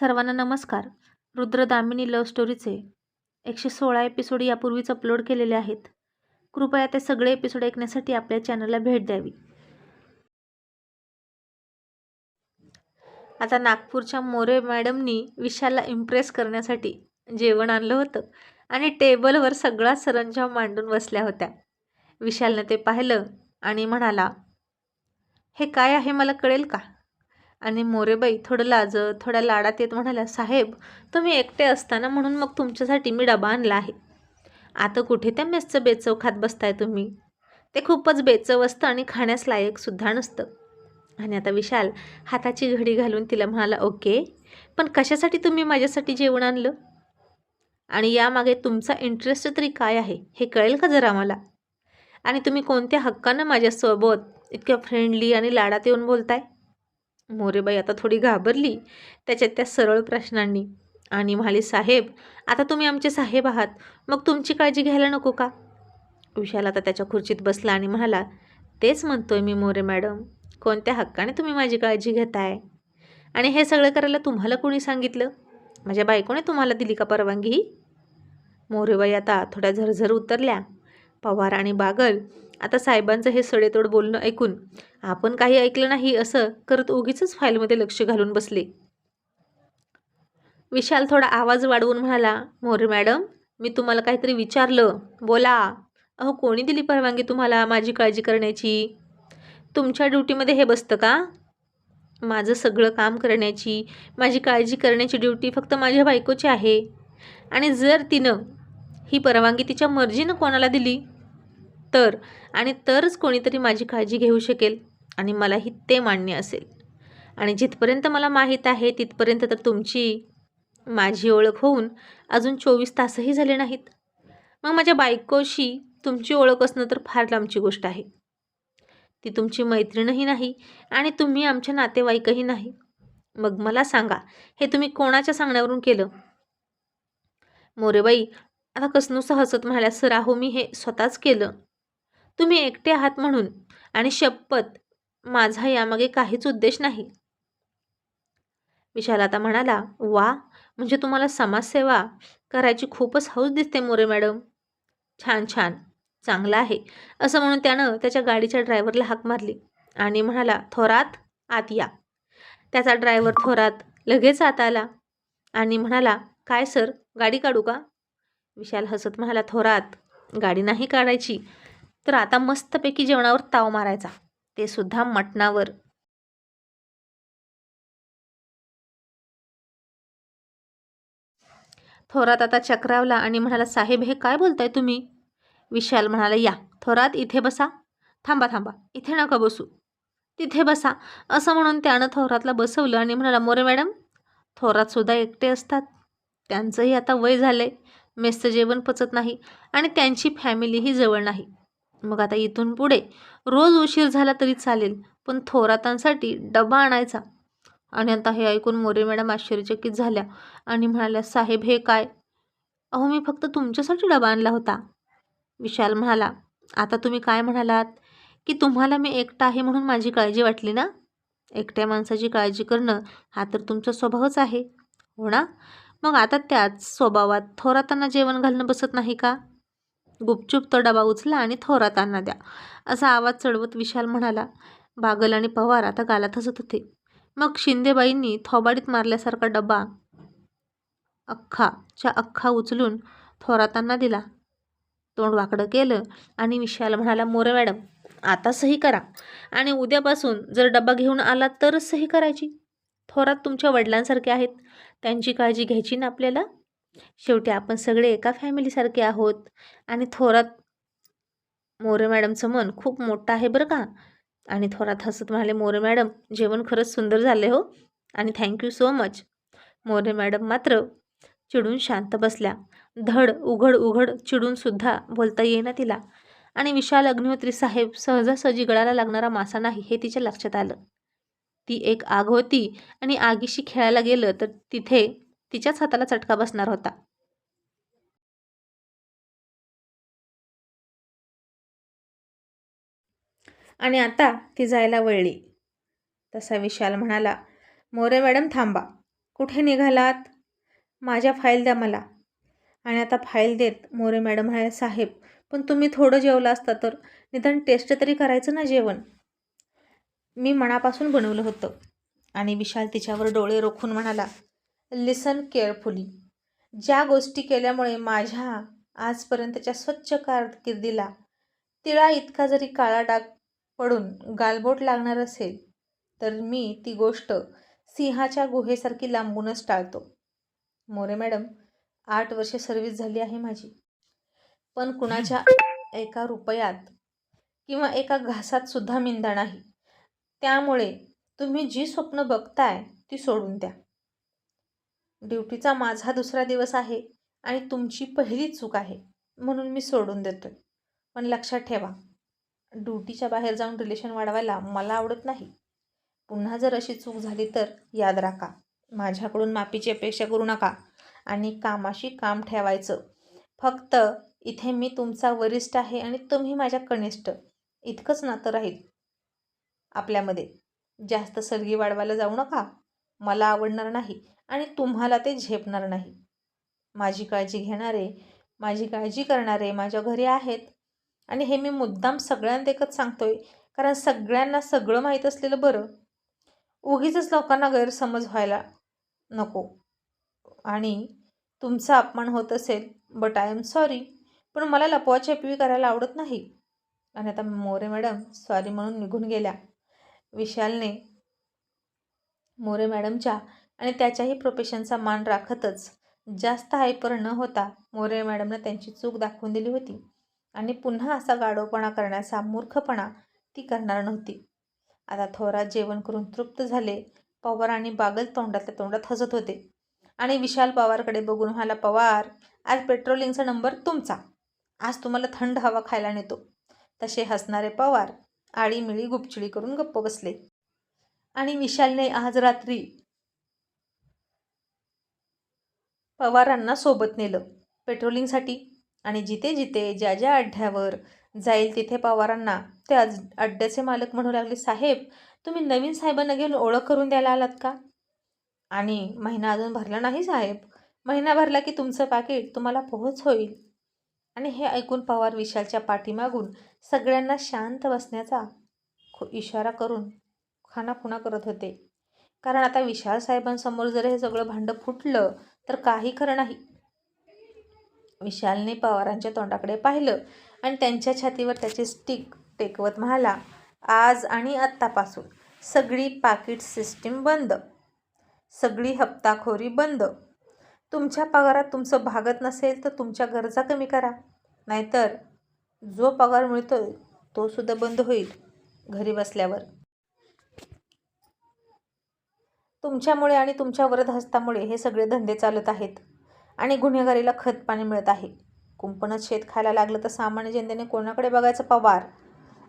सर्वांना नमस्कार. रुद्रदामिनी लव्ह स्टोरीचे एकशे सोळा एपिसोड यापूर्वीच अपलोड केलेले आहेत. कृपया ते सगळे एपिसोड ऐकण्यासाठी आपल्या चॅनलला भेट द्यावी. आता नागपूरच्या मोरे मॅडमनी विशालला इम्प्रेस करण्यासाठी जेवण आणलं होतं आणि टेबलवर सगळा सरंजाम मांडून बसल्या होत्या. विशालनं ते पाहिलं आणि म्हणाला हे काय आहे मला कळेल का? आणि मोरेबाई थोडं लाजत थोड्या लाडात येत म्हणाल्या साहेब तुम्ही एकटे असताना म्हणून मग तुमच्यासाठी मी डबा आणला आहे. आता कुठे त्या मेसचं बेचव खात बसताय तुम्ही? ते खूपच बेचव असतं आणि खाण्यास लायकसुद्धा नसतं. आणि आता विशाल हाताची घडी घालून तिला म्हणाला ओके पण कशासाठी तुम्ही माझ्यासाठी जेवण आणलं? आणि यामागे तुमचा इंटरेस्ट तरी काय आहे? हे कळेल का जरा मला? आणि तुम्ही कोणत्या हक्कानं माझ्यासोबत इतक्या फ्रेंडली आणि लाडात येऊन बोलताय? मोरेबाई आता थोडी घाबरली. त्याच्यात त्या सरळ प्रश्नांनी आणि म्हणाली साहेब आता तुम्ही आमचे साहेब आहात. मग तुमची काळजी घ्यायला नको का? विशाल आता त्याच्या खुर्चीत बसला आणि म्हणाला तेच म्हणतोय मी मोरे मॅडम. कोणत्या हक्काने तुम्ही माझी काळजी घेताय? आणि हे सगळं करायला तुम्हाला कोणी सांगितलं? माझ्या बायकोने तुम्हाला दिली का परवानगी? मोरेबाई आता थोड्या झरझर उतरल्या. पवार आणि बागल आता साहेबांचं हे सडेतोड बोलणं ऐकून आपण काही ऐकलं नाही असं करत उगीच फाईलमध्ये लक्ष घालून बसले. विशाल थोडा आवाज वाढवून म्हणाला मोरे मॅडम मी तुम्हाला काहीतरी विचारलं. बोला. अहो कोणी दिली परवानगी तुम्हाला माझी काळजी करण्याची? तुमच्या ड्युटीमध्ये हे बसतं का? माझं सगळं काम करण्याची माझी काळजी करण्याची ड्युटी फक्त माझ्या बायकोची आहे. आणि जर तिनं ही परवानगी तिच्या मर्जीनं कोणाला दिली तर आणि तरच कोणीतरी माझी काळजी घेऊ शकेल आणि मलाही ते मान्य असेल. आणि जिथपर्यंत मला माहीत आहे तिथपर्यंत तर तुमची माझी ओळख होऊन अजून चोवीस तासही झाले नाहीत. मग माझ्या बायकोशी तुमची ओळख असणं तर फार लांबची गोष्ट आहे. ती तुमची मैत्रीणही नाही आणि तुम्ही आमच्या नातेवाईकही नाही. मग मला सांगा हे तुम्ही कोणाच्या सांगण्यावरून केलं? मोरेबाई आता कसनुसं हसत म्हणाल्या सर आहो मी हे स्वतःच केलं. तुम्ही एकटे आहात म्हणून आणि शपथ माझा यामागे काहीच उद्देश नाही. विशाल आता म्हणाला वा म्हणजे तुम्हाला समाजसेवा करायची खूपच हौस दिसते मोरे मॅडम. छान छान चांगलं आहे असं म्हणून त्यानं त्याच्या गाडीच्या ड्रायव्हरला हाक मारली आणि म्हणाला थोरात आत या. त्याचा ड्रायव्हर थोरात लगेच आत आला आणि म्हणाला काय सर गाडी काढू का? विशाल हसत म्हणाला थोरात गाडी नाही काढायची. तर आता मस्तपैकी जेवणावर ताव मारायचा. ते सुद्धा मटणावर. थोरात आता चक्रावला आणि म्हणाला साहेब हे काय बोलताय तुम्ही? विशाल म्हणाला या थोरात इथे बसा. थांबा थांबा. इथे नका बसू. तिथे बसा. असं म्हणून त्यानं थोरातला बसवलं आणि म्हणाला मोरे मॅडम थोरातसुद्धा एकटे असतात. त्यांचंही आता वय झालं आहे मेसचं जेवण पचत नाही आणि त्यांची फॅमिलीही जवळ नाही. मग आता इथून पुढे रोज उशीर झाला तरी चालेल पण थोरातांसाठी डबा आणायचा. आणि आता हे ऐकून मोरे मॅडम आश्चर्यचकित झाल्या आणि म्हणाल्या साहेब हे काय? अहो मी फक्त तुमच्यासाठी डबा आणला होता. विशाल म्हणाला आता तुम्ही काय म्हणालात? की तुम्हाला मी एकटा आहे म्हणून माझी काळजी वाटली ना? एकट्या माणसाची काळजी करणं हा तर तुमचा स्वभावच आहे. हो ना? मग आता त्याच स्वभावात थोरातांना जेवण घालणं बसत नाही का? गुपचूप तो डबा उचला आणि थोरातांना द्या. असा आवाज चढवत विशाल म्हणाला बागल आणि पवार आता गालात हसत होते. मग शिंदेबाईंनी थोबाडीत मारल्यासारखा डबा अख्खाच्या अख्खा उचलून थोरातांना दिला. तोंड वाकडं केलं आणि विशाल म्हणाला मोरे मॅडम आता सही करा. आणि उद्यापासून जर डबा घेऊन आला तरच सही करायची. थोरात तुमच्या वडिलांसारखे आहेत. त्यांची काळजी घ्यायची ना आपल्याला? शेवटी आपण सगळे एका फॅमिलीसारखे आहोत. आणि थोरात मोरे मॅडमचं मन खूप मोठं आहे बरं का. आणि थोरात हसत म्हणाले मोरे मॅडम जेवण खरंच सुंदर झाले हो. आणि thank you so much More madam मात्र चिडून शांत बसल्या. धड उघड उघड चिडूनसुद्धा बोलता येईना तिला. आणि विशाल अग्निहोत्री साहेब सहजासहजी गळाला लागणारा मासा नाही हे तिच्या लक्षात आलं. ती एक आग होती आणि आगीशी खेळायला गेलं तर तिथे तिच्याच हाताला चटका बसणार होता. आणि आता ती जायला वळली. तसा विशाल म्हणाला मोरे मॅडम थांबा. कुठे निघालात? माझ्या फाईल द्या मला. आणि आता फाईल देत मोरे मॅडम म्हणाले साहेब पण तुम्ही थोडं जेवलं असता तर निदान टेस्ट तरी करायचं ना जेवण? मी मनापासून बनवलं होतं. आणि विशाल तिच्यावर डोळे रोखून म्हणाला लिसन केअरफुली ज्या गोष्टी केल्यामुळे माझ्या आजपर्यंतच्या स्वच्छ कारकिर्दीला तिळा इतका जरी काळा डाग पडून गालबोट लागणार असेल तर मी ती गोष्ट सिंहाच्या गुहेसारखी लांबूनच टाळतो. मोरे मॅडम आठ वर्षे सर्व्हिस झाली आहे माझी. पण कुणाच्या एका रुपयात किंवा एका घासात सुद्धा मिंदा नाही. त्यामुळे तुम्ही जी स्वप्न बघताय ती सोडून द्या. ड्युटीचा माझा दुसरा दिवस आहे आणि तुमची पहिली चूक आहे म्हणून मी सोडून देतोय. पण लक्षात ठेवा ड्युटीच्या बाहेर जाऊन रिलेशन वाढवायला मला आवडत नाही. पुन्हा जर अशी चूक झाली तर याद राखा माझ्याकडून माफीची अपेक्षा करू नका आणि कामाशी काम ठेवायचं. फक्त इथे मी तुमचा वरिष्ठ आहे आणि तुम्ही माझ्या कनिष्ठ. इतकंच नातं राहील. आपल्यामध्ये जास्त सलगी वाढवायला जाऊ नका. मला आवडणार नाही. आणि तुम्हाला ते झेपणार नाही. माझी काळजी घेणारे माझी काळजी करणारे माझ्या घरी आहेत. आणि हे मी मुद्दाम सगळ्यांदेखत सांगतोय कारण सगळ्यांना सगळं माहीत असलेलं बरं. उगीच लोकांना गैरसमज व्हायला नको. आणि तुमचा अपमान होत असेल बट आय एम सॉरी पण मला लपवाछपवी करायला आवडत नाही. आणि आता मोरे मॅडम सॉरी म्हणून निघून गेल्या. विशालने मोरे मॅडमच्या आणि त्याच्याही प्रोफेशनचा मान राखतच. जास्त हायपर न होता मोरे मॅडमनं त्यांची चूक दाखवून दिली होती. आणि पुन्हा असा गाडोपणा करण्याचा मूर्खपणा ती करणार नव्हती. आता थोरात जेवण करून तृप्त झाले. पवार आणि बागल तोंडातल्या तोंडात हसत होते. आणि विशाल पवारकडे बघून म्हणाला पवार आज पेट्रोलिंगचा नंबर तुमचा. आज तुम्हाला थंड हवा खायला नेतो. तसे हसणारे पवार आळीमिळी गुपचिळी करून गप्प बसले. आणि विशालने आज रात्री पवारांना सोबत नेलं पेट्रोलिंगसाठी. आणि जिथे जिथे ज्या ज्या अड्ड्यावर जाईल तिथे पवारांना ते आज अड्ड्याचे मालक म्हणू लागले साहेब तुम्ही नवीन साहेबांना घेऊन ओळख करून द्यायला आलात का? आणि महिना अजून भरला नाही साहेब. महिना भरला की तुमचं पाकिट तुम्हाला पोहोच होईल. आणि हे ऐकून पवार विशालच्या पाठीमागून सगळ्यांना शांत बसण्याचा खू इशारा करून खानाखुणा करत होते. कारण आता विशाल साहेबांसमोर जर हे सगळं भांडं फुटलं तर काही खरं नाही. विशालने पवारांच्या तोंडाकडे पाहिलं आणि त्यांच्या छातीवर त्याची स्टिक टेकवत म्हणाला आज आणि आत्तापासून सगळी पाकिट सिस्टीम बंद. सगळी हप्ताखोरी बंद. तुमच्या पगारात तुमचं भागत नसेल तर तुमच्या गरजा कमी करा. नाहीतर जो पगार मिळतो तो सुद्धा बंद होईल घरी बसल्यावर. तुमच्यामुळे आणि तुमच्या वरदहस्तामुळे हे सगळे धंदे चालत आहेत आणि गुन्हेगारीला खत पाणी मिळत आहे. कुंपणच शेत खायला लागलं तर सामान्य जनतेने कोणाकडे बघायचं पवार?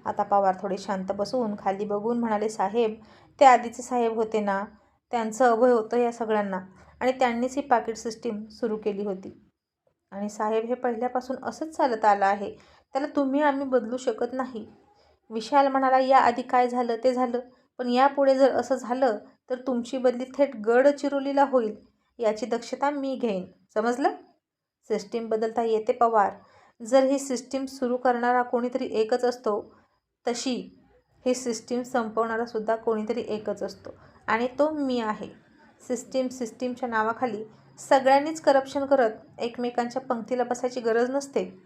आता पवार थोडे शांत बसून खाली बघून म्हणाले साहेब ते आधीचे साहेब होते ना? त्यांचं अभय होतं या सगळ्यांना आणि त्यांनीच ही पाकिट सिस्टीम सुरू केली होती. आणि साहेब हे पहिल्यापासून असंच चालत आलं आहे. त्याला तुम्ही आम्ही बदलू शकत नाही. विशाल म्हणाला याआधी काय झालं ते झालं पण यापुढे जर असं झालं तर तुमची बदली थेट गडचिरोलीला होईल याची दक्षता मी घेईन. समजलं? सिस्टीम बदलता येते पवार. जर ही सिस्टीम सुरू करणारा कोणीतरी एकच असतो तशी ही सिस्टीम संपवणारा सुद्धा कोणीतरी एकच असतो. आणि तो मी आहे. सिस्टीम सिस्टीमच्या नावाखाली सगळ्यांनीच करप्शन करत एकमेकांच्या पंक्तीला बसायची गरज नसते.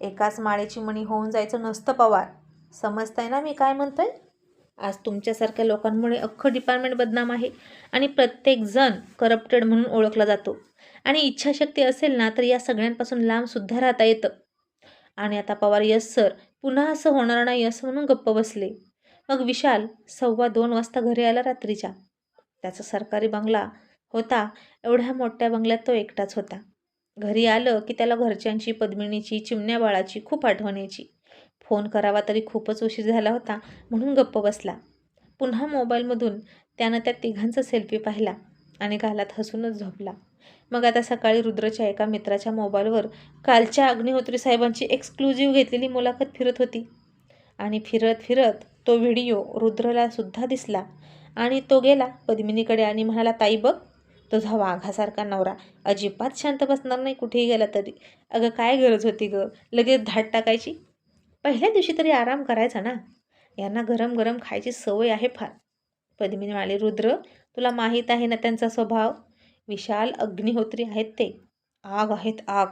एकाच माळेची मणी होऊन जायचं नसतं पवार. समजताय ना मी काय म्हणतोय? आज तुमच्यासारख्या लोकांमुळे अख्खं डिपार्टमेंट बदनाम आहे आणि प्रत्येकजण करप्टेड म्हणून ओळखला जातो. आणि इच्छाशक्ती असेल ना तर या सगळ्यांपासून लांबसुद्धा राहता येतं. आणि आता पवार यस सर. पुन्हा असं होणार नाही असं म्हणून गप्प बसले. मग विशाल सव्वा दोन वाजता घरी आला रात्रीच्या. त्याचा सरकारी बंगला होता. एवढ्या मोठ्या बंगल्यात तो एकटाच होता. घरी आलं की त्याला घरच्यांची पद्मिनीची चिमण्या बाळाची खूप आठवण यायची. फोन करावा तरी खूपच उशीर झाला होता म्हणून गप्प बसला. पुन्हा मोबाईलमधून त्यानं त्या तिघांचा सेल्फी पाहिला आणि गालात हसूनच झोपला. मग आता सकाळी रुद्रच्या एका मित्राच्या मोबाईलवर कालच्या अग्निहोत्री साहेबांची एक्सक्लुझिव्ह घेतलेली मुलाखत फिरत होती. आणि फिरत फिरत तो व्हिडिओ रुद्रला सुद्धा दिसला आणि तो गेला पद्मिनीकडे आणि म्हणाला ताई बघ तुझा वाघासारखा नवरा. अजिबात शांत बसणार नाही कुठेही गेला तरी. अगं काय गरज होती गं? लगेच धाड टाकायची? पहिल्या दिवशी तरी आराम करायचा ना? यांना गरम गरम खायची सवय आहे फार. पद्मिनी म्हणाले रुद्र तुला माहीत आहे ना त्यांचा स्वभाव? विशाल अग्निहोत्री आहेत ते. आग आहेत आग.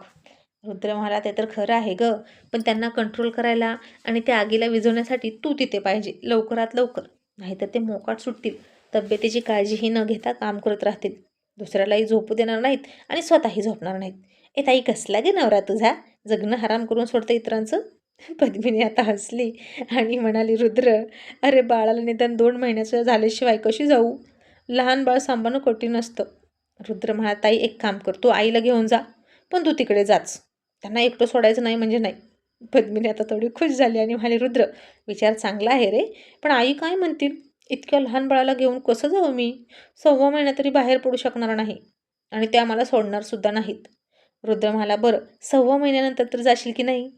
रुद्र म्हणाला ते तर खरं आहे ग पण त्यांना कंट्रोल करायला आणि त्या आगीला विझवण्यासाठी तू तिथे पाहिजे लवकरात लवकर. नाहीतर ते मोकाट सुटतील. तब्येतीची काळजीही न घेता काम करत राहतील. दुसऱ्यालाही झोपू देणार नाहीत आणि स्वतःही झोपणार नाहीत. ए ताई कसला गे नवरा तुझा? जगणं हराम करून सोडतं इतरांचं? पद्मिनी आता हसली आणि म्हणाली रुद्र अरे बाळाला निदान दोन महिन्याचं झाल्याशिवाय कशी जाऊ? लहान बाळ सांभाळणं कठीण असतं. रुद्र म्हणा ताई एक काम कर तू आईला घेऊन जा पण तू तिकडे जाच. त्यांना एकटं सोडायचं नाही म्हणजे नाही. पद्मिनी आता थोडी खुश झाली आणि म्हणाली रुद्र विचार चांगला आहे रे पण आई काय म्हणतील? इतक्या लहान बाळाला घेऊन कसं जाऊ मी? सव्वा महिना तरी बाहेर पडू शकणार नाही आणि त्या मला सोडणार सुद्धा नाहीत. रुद्र म्हणाला बरं सव्वा महिन्यानंतर तर जाशील की नाही?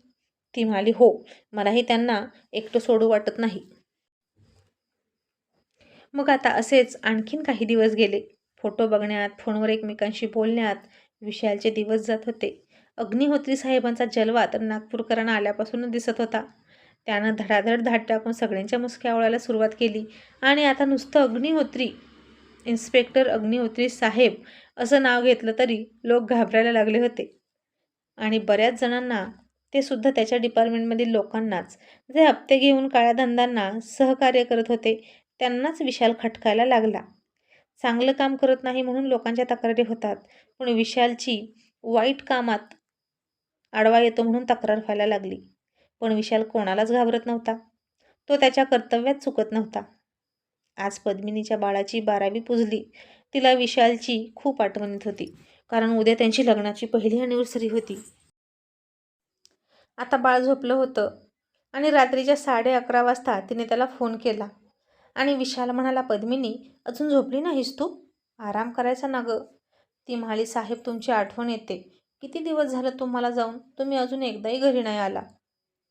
ती म्हणाली हो मलाही त्यांना एकटं सोडू वाटत नाही. मग आता असेच आणखीन काही दिवस गेले. फोटो बघण्यात फोनवर एकमेकांशी बोलण्यात विशालचे दिवस जात होते. अग्निहोत्री साहेबांचा जलवा तर नागपूरकरांना आल्यापासूनच दिसत होता. त्यानं धडाधड धाड टाकून सगळ्यांच्या मुसक्या आवळायला सुरुवात केली. आणि आता नुसतं अग्निहोत्री इन्स्पेक्टर अग्निहोत्री साहेब असं नाव घेतलं तरी लोक घाबरायला लागले होते. आणि बऱ्याच जणांना ते सुद्धा त्याच्या डिपार्टमेंटमधील लोकांनाच. जे हप्ते घेऊन काळ्या धंद्यांना सहकार्य करत होते त्यांनाच विशाल खटकायला लागला. चांगलं काम करत नाही म्हणून लोकांच्या तक्रारी होतात पण विशालची वाईट कामात आडवा येतो म्हणून तक्रार व्हायला लागली. पण विशाल कोणालाच घाबरत नव्हता. तो त्याच्या कर्तव्यात चुकत नव्हता. आज पद्मिनीच्या बाळाची बारावी पुजली. तिला विशालची खूप आठवण येत होती. कारण उद्या त्यांची लग्नाची पहिली अॅनिव्हर्सरी होती. आता बाळ झोपलं होतं. आणि रात्रीच्या साडे अकरा वाजता तिने त्याला फोन केला. आणि विशाल म्हणाला पद्मिनी अजून झोपली नाहीस तू? आराम करायचा ना गं. ती म्हणाली साहेब तुमची आठवण येते. किती दिवस झालं तुम्हाला जाऊन? तुम्ही अजून एकदाही घरी नाही आला.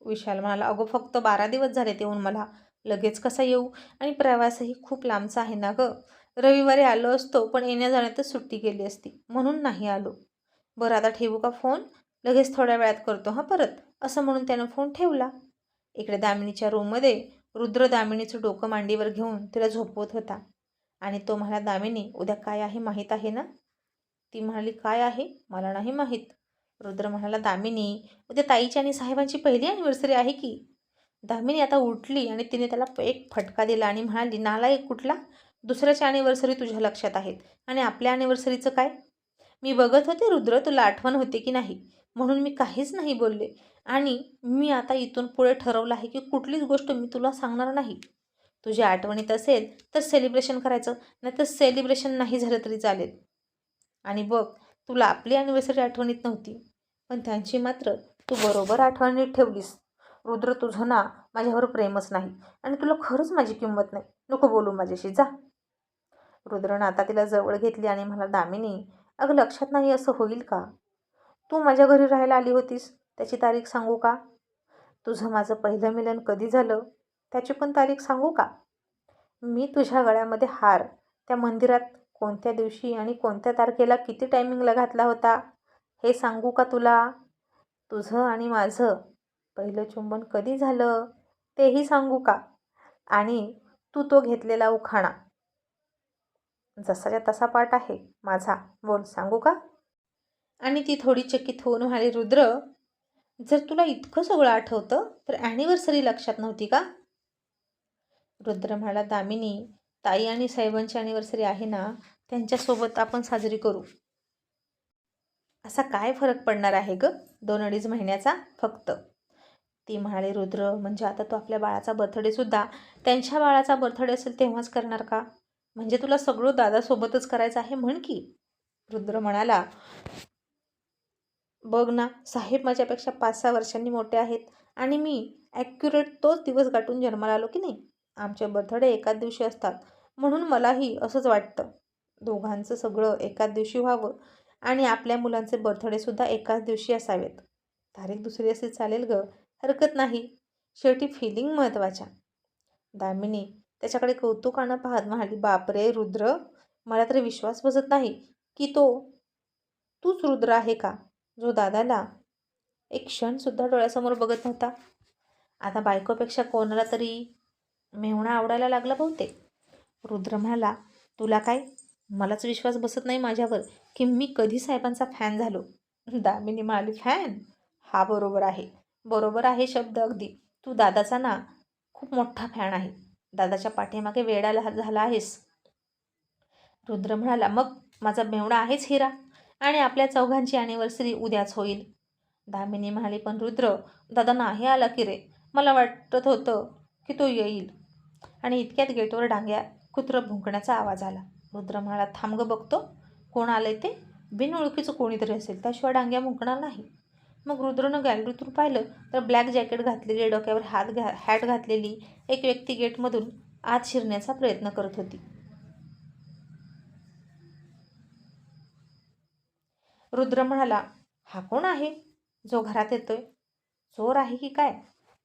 विशाल म्हणाला अगो फक्त बारा दिवस झाले येऊन मला. लगेच कसा येऊ? आणि प्रवासही खूप लांबचा आहे ना गं. रविवारी आलो असतो पण येण्या जाण्यातच सुट्टी गेली असती. म्हणून नाही आलो. बरं आता ठेवू का फोन? लगेच थोड्या वेळात करतो हां परत. असं म्हणून त्यानं फोन ठेवला. इकडे दामिनीच्या रूममध्ये रुद्र दामिनीचं डोकं मांडीवर घेऊन तिला झोपवत होता. आणि तो म्हणाला दामिनी उद्या काय आहे माहीत आहे ना? ती म्हणाली काय आहे? मला नाही माहीत. रुद्र म्हणाला दामिनी उद्या ताईची आणि साहेबांची पहिली ॲनिव्हर्सरी आहे की. दामिनी आता उठली आणि तिने त्याला एक फटका दिला आणि म्हणाली नाला एक कुठला? दुसऱ्याच्या ॲनिव्हर्सरी तुझ्या लक्षात आहेत. आणि आपल्या ॲनिव्हर्सरीचं काय? मी बघत होते रुद्र तुला आठवण होते की नाही? म्हणून मी काहीच नाही बोलले. आणि मी आता इथून पुढे ठरवलं आहे की कुठलीच गोष्ट मी तुला सांगणार नाही. तुझ्या आठवणीत असेल तर सेलिब्रेशन करायचं नाही तर सेलिब्रेशन नाही झालं तरी चालेल. आणि बघ तुला आपली ॲनिव्हर्सरी आठवणीत नव्हती पण त्यांची मात्र तू बरोबर आठवणीत ठेवलीस. रुद्र तुझं ना माझ्यावर प्रेमच नाही आणि तुला खरंच माझी किंमत नाही. नको बोलू माझ्याशी जा. रुद्रनं आता तिला जवळ घेतली आणि मला दामिनी अगं लक्षात नाही असं होईल का? तू माझ्या घरी राहायला आली होतीस त्याची तारीख सांगू का? तुझं माझं पहिलं मिलन कधी झालं त्याची पण तारीख सांगू का? मी तुझ्या गळ्यामध्ये हार त्या मंदिरात कोणत्या दिवशी आणि कोणत्या तारखेला किती टायमिंगला घातला होता हे सांगू का तुला? तुझं आणि माझं पहिलं चुंबन कधी झालं तेही सांगू का? आणि तू तो घेतलेला उखाणा जसाच्या तसा पाठ आहे. माझा. बोल सांगू का? आणि ती थोडी चकित होऊन म्हणाली रुद्र जर तुला इतकं सगळं आठवतं तर ॲनिव्हर्सरी लक्षात नव्हती का? रुद्र म्हणाला दामिनी ताई आणि साहेबांची ॲनिव्हर्सरी आहे ना त्यांच्यासोबत आपण साजरी करू. असा काय फरक पडणार आहे ग? दोन अडीच महिन्याचा? फक्त. ती म्हणाली रुद्र म्हणजे आता तो आपल्या बाळाचा बर्थडेसुद्धा त्यांच्या बाळाचा बर्थडे असेल तेव्हाच करणार का? म्हणजे तुला सगळं दादासोबतच करायचं आहे म्हण की. रुद्र म्हणाला बघ ना साहेब माझ्यापेक्षा पाच सहा वर्षांनी मोठे आहेत आणि मी ॲक्युरेट तोच दिवस गाठून जन्माला आलो की नाही. आमचे बर्थडे एकाच दिवशी असतात म्हणून मलाही असंच वाटतं. दोघांचं सगळं एकाच दिवशी व्हावं आणि आपल्या मुलांचे बर्थडेसुद्धा एकाच दिवशी असावेत. तारीख दुसरी असेल चालेल गं हरकत नाही. शेवटी फिलिंग महत्त्वाच्या दामिनी त्याच्याकडे कौतुकानं पाहत म्हणाली बापरे रुद्र मला तरी विश्वास बसत नाही की तो तूच रुद्र आहे का? जो दादाला एक क्षणसुद्धा डोळ्यासमोर बघत नव्हता. आता बायकोपेक्षा कोणाला तरी मेहुणा आवडायला लागला बहुतेक. रुद्र म्हणाला तुला काय? मलाच विश्वास बसत नाही माझ्यावर की मी कधी साहेबांचा फॅन झालो. दामिनी म्हणाली फॅन हा बरोबर आहे. बरोबर आहे शब्द अगदी. तू दादाचा ना खूप मोठा फॅन आहे. दादाच्या पाठीमागे वेडाला झाला आहेस. रुद्र म्हणाला मग माझा मेवणा आहेच हिरा आणि आपल्या चौघांची अॅनिव्हर्सरी उद्याच होईल. दामिनी म्हणाली पण रुद्र दादा नाही आला की रे? मला वाटत होतं की तो येईल. आणि इतक्यात गेटवर डांग्या कुत्रं भुंकण्याचा आवाज आला. रुद्र म्हणाला थांब ग बघतो. कोण आलंय ते? बिनओळखीचं कोणीतरी असेल त्याशिवाय डांग्या भुंकणार नाही. मग रुद्रनं गॅलरीतून पाहिलं तर ब्लॅक जॅकेट घातलेली डोक्यावर हात घा हॅट घातलेली एक व्यक्ती गेटमधून आत शिरण्याचा प्रयत्न करत होती. रुद्र म्हणाला हा कोण आहे? जो घरात येतोय? चोर आहे की काय?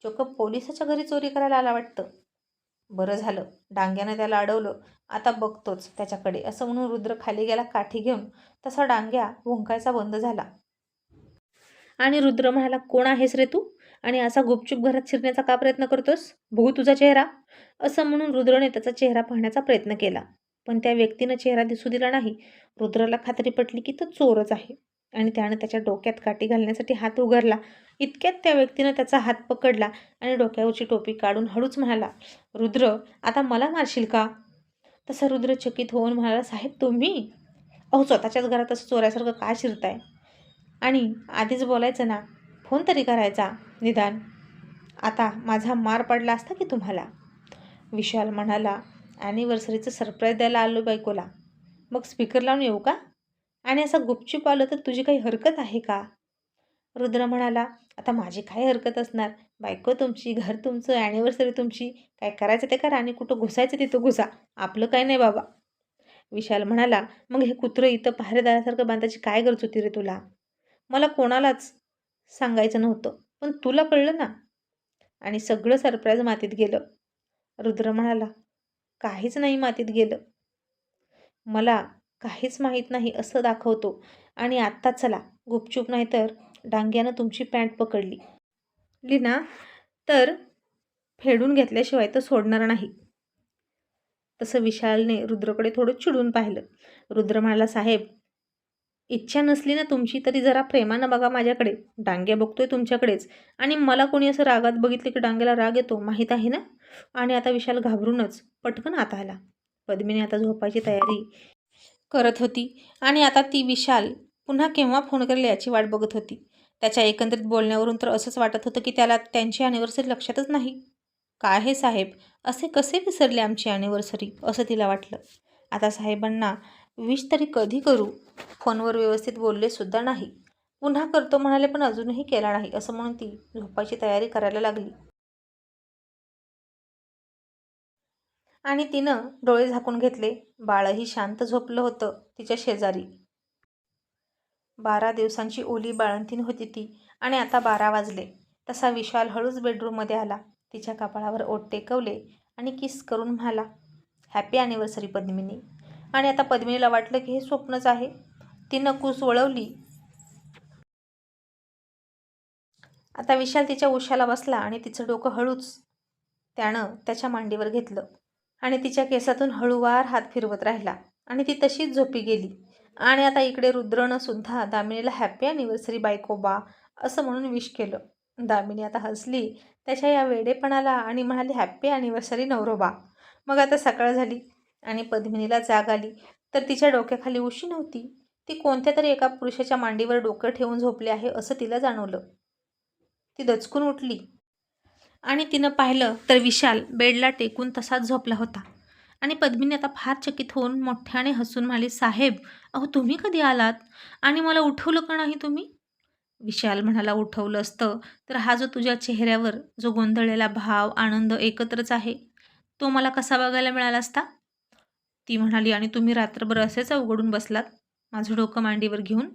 चोक पोलिसाच्या घरी चोरी करायला आला वाटतं. बरं झालं डांग्यानं त्याला अडवलं. आता बघतोच त्याच्याकडे असं म्हणून रुद्र खाली गेला काठी घेऊन तसा डांग्या भुंकायचा बंद झाला. आणि रुद्र म्हणाला कोण आहेस रे तू? आणि असा गुपचूप घरात शिरण्याचा का प्रयत्न करतोस? बघू तुझा चेहरा. असं म्हणून रुद्रने त्याचा चेहरा पाहण्याचा प्रयत्न केला. पण त्या व्यक्तीनं चेहरा दिसू दिला नाही. रुद्राला खात्री पटली की तो चोरच आहे. आणि त्यानं त्याच्या डोक्यात काठी घालण्यासाठी हात उघडला. इतक्यात त्या व्यक्तीनं त्याचा हात पकडला आणि डोक्यावरची टोपी काढून हळूच म्हणाला रुद्र आता मला मारशील का? तसा रुद्र चकित होऊन म्हणाला साहेब तुम्ही? अहो स्वतःच्याच घरात असं चोऱ्यासारखं का शिरताय? आणि आधीच बोलायचं ना फोन तरी करायचा निदान. आता माझा मार पडला असता की तुम्हाला? विशाल म्हणाला ॲनिव्हर्सरीचं सरप्राईज द्यायला आलो बायकोला. मग स्पीकर लावून येऊ का? आणि असं गुपचूप आलं तर तुझी काही हरकत आहे का? रुद्र म्हणाला आता माझी काय हरकत असणार? बायको तुमची घर तुमचं ॲनिव्हर्सरी तुमची काय करायचं ते करा आणि कुठं घुसायचं तिथं घुसा. आपलं काय नाही बाबा. विशाल म्हणाला मग हे कुत्रं इथं पहारेदारासारखं बांधायची काय गरज होती रे तुला? मला कोणालाच सांगायचं नव्हतं. पण तुला कळलं ना? आणि सगळं सरप्राईज मातीत गेलं. रुद्र म्हणाला काहीच नाही मातीत गेलं. मला काहीच माहीत नाही असं दाखवतो. आणि आत्ता चला. गुपचूप नाही तर डांग्यानं तुमची पॅन्ट पकडली. लीना तर फेडून घेतल्याशिवाय तर सोडणार नाही. तसं विशालने रुद्रकडे थोडं चिडून पाहिलं. रुद्र म्हणाला साहेब इच्छा नसली ना तुमची तरी जरा प्रेमानं बघा माझ्याकडे. डांग्या बघतोय तुमच्याकडेच. आणि मला कोणी असं रागात बघितलं की डांग्याला राग येतो माहीत आहे ना? आणि आता विशाल घाबरूनच पटकन आता आला पद्मिनी आता झोपायची तयारी करत होती. आणि आता ती विशाल पुन्हा केव्हा फोन करेल याची वाट बघत होती. त्याच्या एकंदरीत बोलण्यावरून तर असंच वाटत होतं की त्याला त्यांची ॲनिव्हर्सरी लक्षातच नाही. काय हे साहेब? असे कसे विसरले आमची ॲनिव्हर्सरी असं तिला वाटलं. आता साहेबांना विश तरी कधी करू? फोनवर व्यवस्थित बोलले सुद्धा नाही. पुन्हा करतो म्हणाले पण अजूनही केला नाही असं म्हणून ती झोपायची तयारी करायला लागली. आणि तिनं डोळे झाकून घेतले. बाळही शांत झोपलं होतं तिच्या शेजारी. बारा दिवसांची ओली बाळंतीन होती ती आणि आता बारा वाजले. तसा विशाल हळूच बेडरूममध्ये आला. तिच्या कपाळावर ओट टेकवले आणि किस करून म्हणाला हॅपी ॲनिव्हर्सरी पद्मिनी. आणि आता पद्मिनीला वाटलं की हे स्वप्नच आहे. तिनं कूस वळवली. आता विशाल तिच्या उशाला बसला आणि तिचं डोकं हळूच त्यानं त्याच्या मांडीवर घेतलं आणि तिच्या केसातून हळूवार हात फिरवत राहिला आणि ती तशीच झोपी गेली. आणि आता इकडे रुद्रनं सुद्धा दामिनीला हॅपी अॅनिव्हर्सरी बायकोबा असं म्हणून विश केलं. दामिनी आता हसली. त्याच्या या वेडेपणाला आणि म्हणाली हॅप्पी अॅनिव्हर्सरी नवरोबा. मग आता सकाळ झाली. आणि पद्मिनीला जाग आली. तर तिच्या डोक्याखाली उशी नव्हती. ती कोणत्या तरी एका पुरुषाच्या मांडीवर डोकं ठेवून झोपली आहे असं तिला जाणवलं. ती दचकून उठली. आणि तिनं पाहिलं तर विशाल बेडला टेकून तसाच झोपला होता. आणि पद्मिनी आता फार चकित होऊन मोठ्याने हसून म्हणाली साहेब अहो तुम्ही कधी आलात? आणि मला उठवलं का नाही तुम्ही? विशाल म्हणाला उठवलं असतं. तर हा जो तुझ्या चेहऱ्यावर जो गोंधळलेला भाव आनंद एकत्रच आहे. तो मला कसा बघायला मिळाला असता? ती म्हणाली आणि तुम्ही रात्रभर असेच अवघडून बसलात? माझं डोकं मांडीवर घेऊन?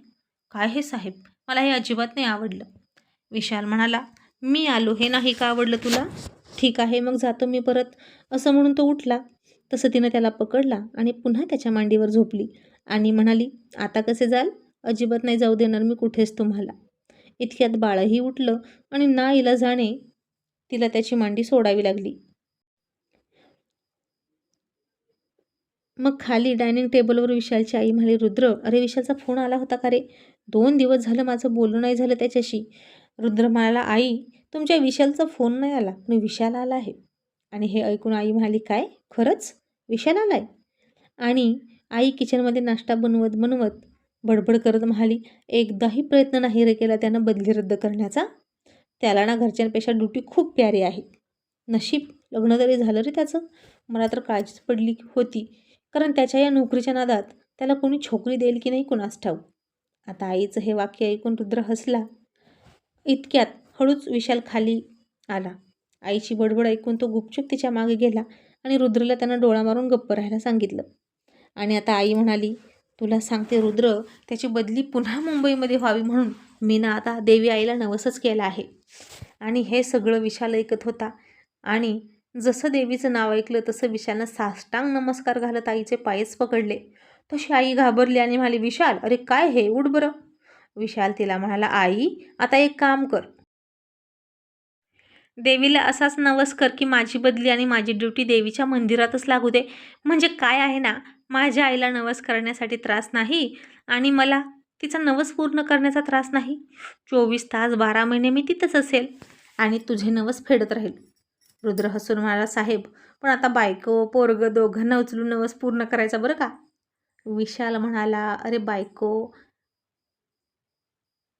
काय हे साहेब? मला हे अजिबात नाही आवडलं. विशाल म्हणाला मी आलो हे नाही का आवडलं तुला? ठीक आहे मग जातो मी परत. असं म्हणून तो उठला. तसं तिनं त्याला पकडला आणि पुन्हा त्याच्या मांडीवर झोपली आणि म्हणाली आता कसे जाल? अजिबात नाही जाऊ देणार मी कुठेच तुम्हाला. इतक्यात बाळही उठलं आणि ना इला जाणे तिला त्याची मांडी सोडावी लागली. मग खाली डायनिंग टेबलवर विशालची आई म्हणाली रुद्र अरे विशालचा फोन आला होता का रे? दोन दिवस झालं माझं बोलणं नाही झालं त्याच्याशी. रुद्र म्हणाला आई तुमच्या विशालचा फोन नाही आला पण विशाल आला आहे. आणि हे ऐकून आई म्हणाली काय? खरंच? विशाल आलाय? आणि आई किचनमध्ये नाश्ता बनवत बनवत बडबड करत म्हणाली एकदाही प्रयत्न नाही रे केला त्यानं बदली रद्द करण्याचा. त्याला ना घरच्यांपेक्षा ड्युटी खूप प्यारी आहे. नशीब लग्न तरी झालं रे त्याचं. मला तर काळजीच पडली होती. कारण त्याच्या या नोकरीच्या नादात त्याला कोणी छोकरी देईल की नाही कुणास ठाऊ आता आईचं हे वाक्य ऐकून रुद्र हसला. इतक्यात हळूच विशाल खाली आला. आईची बडबड ऐकून तो गुपचूप तिच्यामागे गेला आणि रुद्रला त्यानं डोळा मारून गप्प राहायला सांगितलं. आणि आता आई म्हणाली तुला सांगते रुद्र त्याची बदली पुन्हा मुंबईमध्ये व्हावी म्हणून मी ना आता देवी आईला नवसच केलं आहे. आणि हे सगळं विशाल ऐकत होता. आणि जसं देवीचं नाव ऐकलं तसं विशालनं साष्टांग नमस्कार घालत आईचे पायच पकडले. तशी आई घाबरली आणि म्हणाली विशाल अरे काय हे? उठ बरं. विशाल तिला म्हणाला आई आता एक काम कर. देवीला असाच नवस कर की माझी बदली आणि माझी ड्युटी देवीच्या मंदिरातच लागू दे. म्हणजे काय आहे ना माझ्या आईला नवस करण्यासाठी त्रास नाही आणि मला तिचा नवस पूर्ण करण्याचा त्रास नाही. चोवीस तास बारा महिने मी तिथंच असेल आणि तुझे नवस फेडत राहील. रुद्र हसून म्हणाला साहेब पण आता बायको पोरग दोघांना उचलून नवस पूर्ण करायचा बरं का? विशाल म्हणाला अरे बायको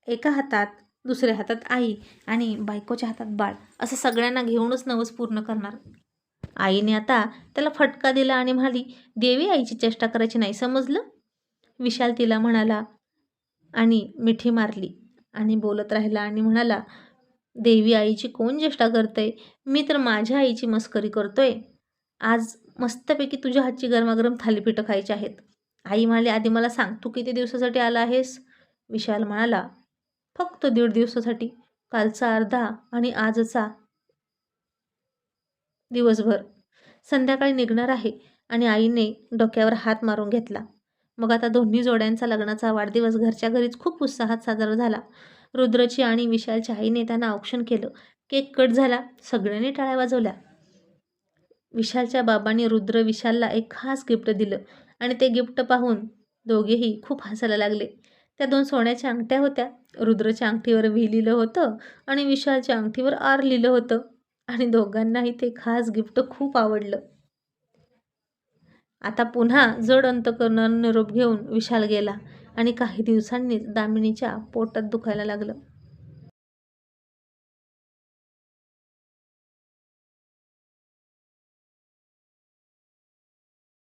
एका हातात दुसऱ्या हातात आई आणि बायकोच्या हातात बाळ असं सगळ्यांना घेऊनच नवस पूर्ण करणार. आईने आता त्याला फटका दिला आणि म्हणाली देवी आईची चेष्टा करायची नाही समजलं? विशाल तिला म्हणाला आणि मिठी मारली आणि बोलत राहिला आणि म्हणाला देवी आईची कोण चेष्टा करतंय मी तर माझ्या आईची मस्करी करतोय. आज मस्तपैकी तुझ्या हातची गरमागरम थालीपीठं खायची आहेत. आई म्हणाली आधी मला सांग तू किती दिवसासाठी आला आहेस? विशाल म्हणाला फक्त दीड दिवसासाठी. कालचा अर्धा आणि आजचा दिवसभर. संध्याकाळी निघणार आहे. आणि आईने डोक्यावर हात मारून घेतला. मग आता दोन्ही जोड्यांचा लग्नाचा वाढदिवस घरच्या घरीच खूप उत्साहात साजरा झाला. रुद्रची आणि विशालच्या आईने त्यांना औक्षण केलं. केक कट झाला. सगळ्यांनी टाळ्या वाजवल्या. विशालच्या बाबांनी रुद्र विशालला एक खास गिफ्ट दिलं आणि ते गिफ्ट पाहून दोघेही खूप हसायला लागले. त्या दोन सोन्याच्या अंगठ्या होत्या. रुद्रच्या अंगठीवर व्ही लिहिलं होतं आणि विशालच्या अंगठीवर आर लिहिलं होतं. आणि दोघांनाही ते खास गिफ्ट खूप आवडलं. आता पुन्हा जड अंतकरणानं निरोप घेऊन विशाल गेला. आणि काही दिवसांनीच दामिनीच्या पोटात दुखायला लागलं.